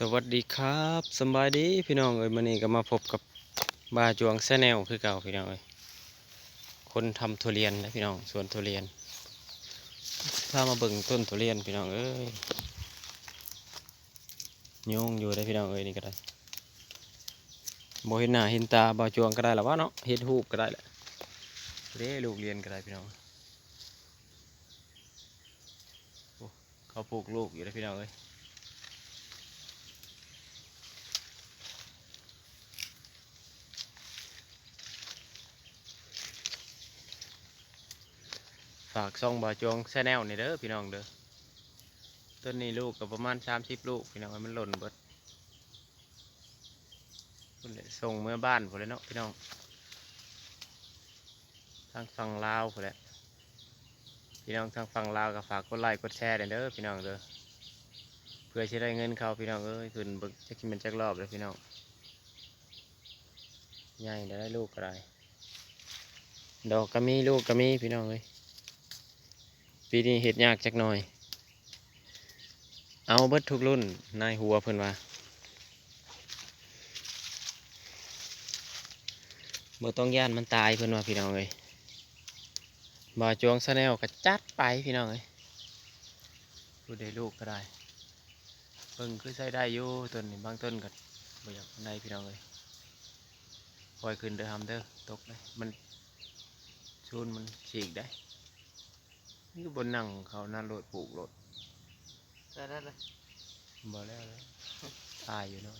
สวัสดีครับสบายดีพี่น้องเอ้ยมื้อนี้ก็มาพบกับบาจวงแซแนลคือเก่าพี่น้องเอ้ยคนทำทุเรียนนะพี่น้องสวนทุเรียนพามาเบิ่งต้นทุเรียนพี่น้องเอ้ยโยงอยู่ได้พี่น้องเอ้ยนี่ก็ได้บ่เห็นหน้าเห็นตาบาจวงก็ได้หรอวะเนาะเห็นรูปก็ได้แหละเด้ลูกเรียนก็ได้พี่น้องเขาปลูกลูกอยู่ได้พี่น้องเอ้ย ฝากซ่องบาจวงแชแนลนี่เด้อพี่น้องเด้อต้นนี้ลูกก็ประมาณสามสิบลูกพี่น้องมันหล่นเบิดส่งเมื่อบ้านพุ่นเลยเนาะพี่น้องทางฝั่งลาวพุ่นแหละพี่น้องทางฝั่งลาวก็ฝากกดไลค์กดแชร์เด้อพี่น้องเด้อเพื่อจะได้เงินเขาพี่น้องเอ้ยขึ้นเบิกจะกินมันจักรอบเลยพี่น้องใหญ่เดี๋ยวได้ลูกก็ได้ดอกก็มีลูกก็มีพี่น้องเอ้ย ปีนี้เห็ดยากจักหน่อย เอาเบิดทุกรุ่นนายหัวเพิ่นว่าบ่ต้องย่านมันตายเพิ่นว่าพี่น้องเอ้ยบ่จวงซะแนวก็จัดไปพี่น้องเอ้ยผู้ใดลูกก็ได้เบิ่งคือใช้ได้อยู่ต้นนี้บางต้นก็บ่อยากปานใดพี่น้องเอ้ยคอยขึ้นเด้อทำเด้อตกเลยมันชูนมันฉีกได้ นี่ก็บนนั่งเขาหน้ารถปลูกรถได้ได้เลยบ่แล้วแล้วตายอยู่เนาะ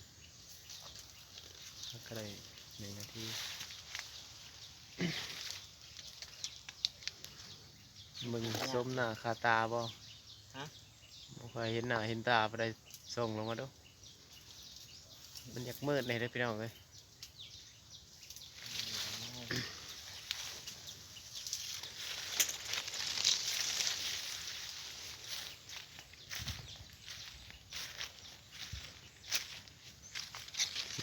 แล้วก็ได้หนึ่งนาทีมึงส้มหน้าคาตาบ่ฮะบ่เคยเห็นหน้าเห็นตาไปได้ส่งลงมาดูมันอยากมืดเลยเด้อพี่น้องเอ้ย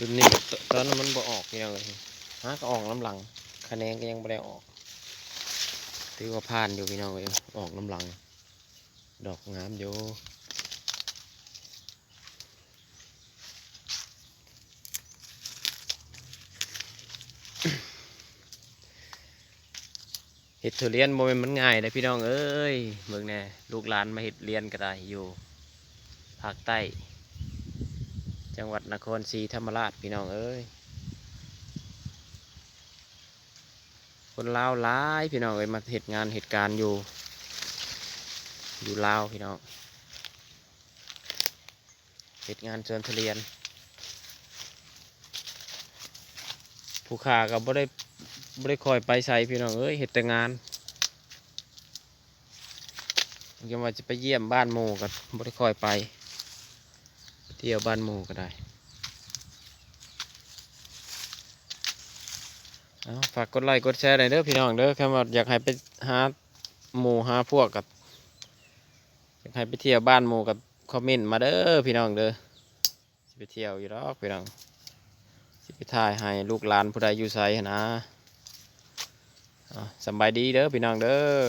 รุ่นนี้ตอนนั้นมันบ่ออกพี่น้องเอ้ยฮะก็ออกน้ำหลังคะแนนก็ยังบ่ได้ออกถือว่าผ่านอยู่พี่น้องเอ้ยออกน้ำหลัง ดอกงามอยู่เห็ดทุเรียนโมเมนมันง่ายเลยพี่น้องเอ้ยเมืองแน่ลูกหลานมาเห็ดเรียนก็ได้อยู่ภาคใต้ จังหวัดนครศรีธรรมราชพี่น้องเอ้ยคนลาวหลายพี่น้องเอ้ยมาเหตุงานเหตุการณ์อยู่ อยู่ลาวพี่น้องเหตุงานสวนทุเรียน ผู้ขาก็บ่ได้บ่ได้คอยไปใส่พี่น้องเอ้ยเห็ดแต่งานยังว่าจะไปเยี่ยมบ้านหมู่ก็บ่ได้คอยไป ที่ยวบ้านหมูก็ได้เอาฝากกดไลค์กดแชร์หน่อยเด้อพี่น้องเด้อค่ว่าอยากให้ไปหาหมู่หาพวกกับอยากให้ไปเที่ยวบ้านหมู่กับคอมเมนต์มาเด้อพี่น้องเด้อไปเที่ยวอยู่หรอกพี่น้องสิไปถ่ายให้ลูกหลานผู้ใดอยู่ไสหั้นะสบายดีเด้อพี่น้องเด้อ